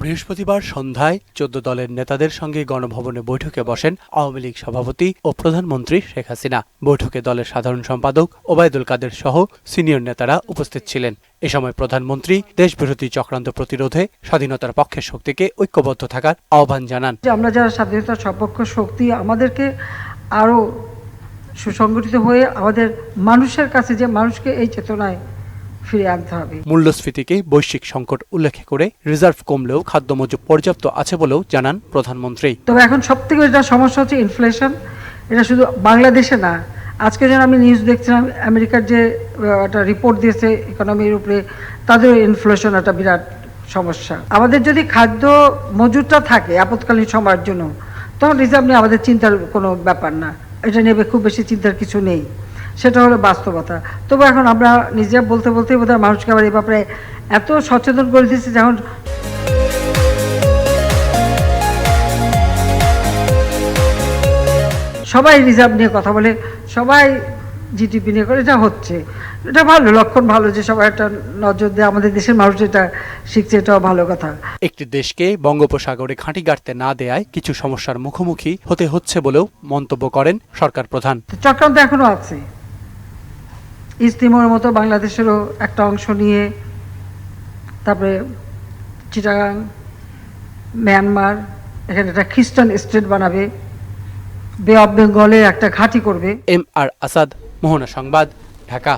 বৃহস্পতিবার সন্ধ্যায় চোদ্দ দলের নেতাদের সঙ্গে গণভবনে বৈঠকে বসেন আওয়ামী লীগ সভাপতি ও প্রধানমন্ত্রী শেখ হাসিনা। বৈঠকে দলের সাধারণ সম্পাদক ওবায়দুল কাদের সহ সিনিয়র নেতারা উপস্থিত ছিলেন। এ সময় প্রধানমন্ত্রী দেশবিরোধী চক্রান্ত প্রতিরোধে স্বাধীনতার পক্ষের শক্তিকে ঐক্যবদ্ধ থাকার আহ্বান জানান। আমরা যারা স্বাধীনতার সপক্ষ শক্তি, আমাদেরকে আরও সুসংগঠিত হয়ে আমাদের মানুষের কাছে যে মানুষকে এই চেতনায় ফিরে আনতে হবে। মূল্যস্ফীতিকে বৈশ্বিক সংকট উল্লেখ করে রিজার্ভ কমলেও খাদ্য মজুদ পর্যাপ্ত আছে বলেও জানান প্রধানমন্ত্রী। তবে এখন সব থেকে যেটা সমস্যা হচ্ছে ইনফ্লেশন এটা শুধু বাংলাদেশে না আজকে যেন আমি নিউজ দেখছিলাম আমেরিকার যে একটা রিপোর্ট দিয়েছে ইকোনমির উপরে তাদের ইনফ্লেশন একটা বিরাট সমস্যা। আমাদের যদি খাদ্য মজুদটা থাকে আপৎকালীন সময়ের জন্য তখন রিজার্ভ নিয়ে আমাদের চিন্তার কোনো ব্যাপার না। এটা নিয়ে খুব বেশি চিন্তার কিছু নেই। সেটা হলো বাস্তবতা। তবু এখন আমরা নিজে বলতে বলতে বোধহয় মানুষকে আবার এই ব্যাপারে এত সচেতন করে দিচ্ছি যখন সবাই রিজার্ভ নিয়ে কথা বলে সবাই জিডিপি নিয়ে করে এটা হচ্ছে। এটা ভালো লক্ষণ ভালো যে সবাই একটা নজর দেয় আমাদের দেশের মানুষ এটা শিখছে এটাও ভালো কথা। একটি দেশকে বঙ্গোপসাগরে ঘাঁটি গাড়তে না দেয়ায় কিছু সমস্যার মুখোমুখি হতে হচ্ছে বলেও মন্তব্য করেন সরকার প্রধান। চক্রান্ত এখনও আছে। ইস্তিমোর মতো বাংলাদেশেরও একটা অংশ নিয়ে, তারপরে চিটাগাং, মিয়ানমার, এখানে একটা খ্রিস্টান স্টেট বানাবে, বে অফ বেঙ্গলে একটা ঘাঁটি করবে। এম আর আসাদ, মোহনা সংবাদ, ঢাকা।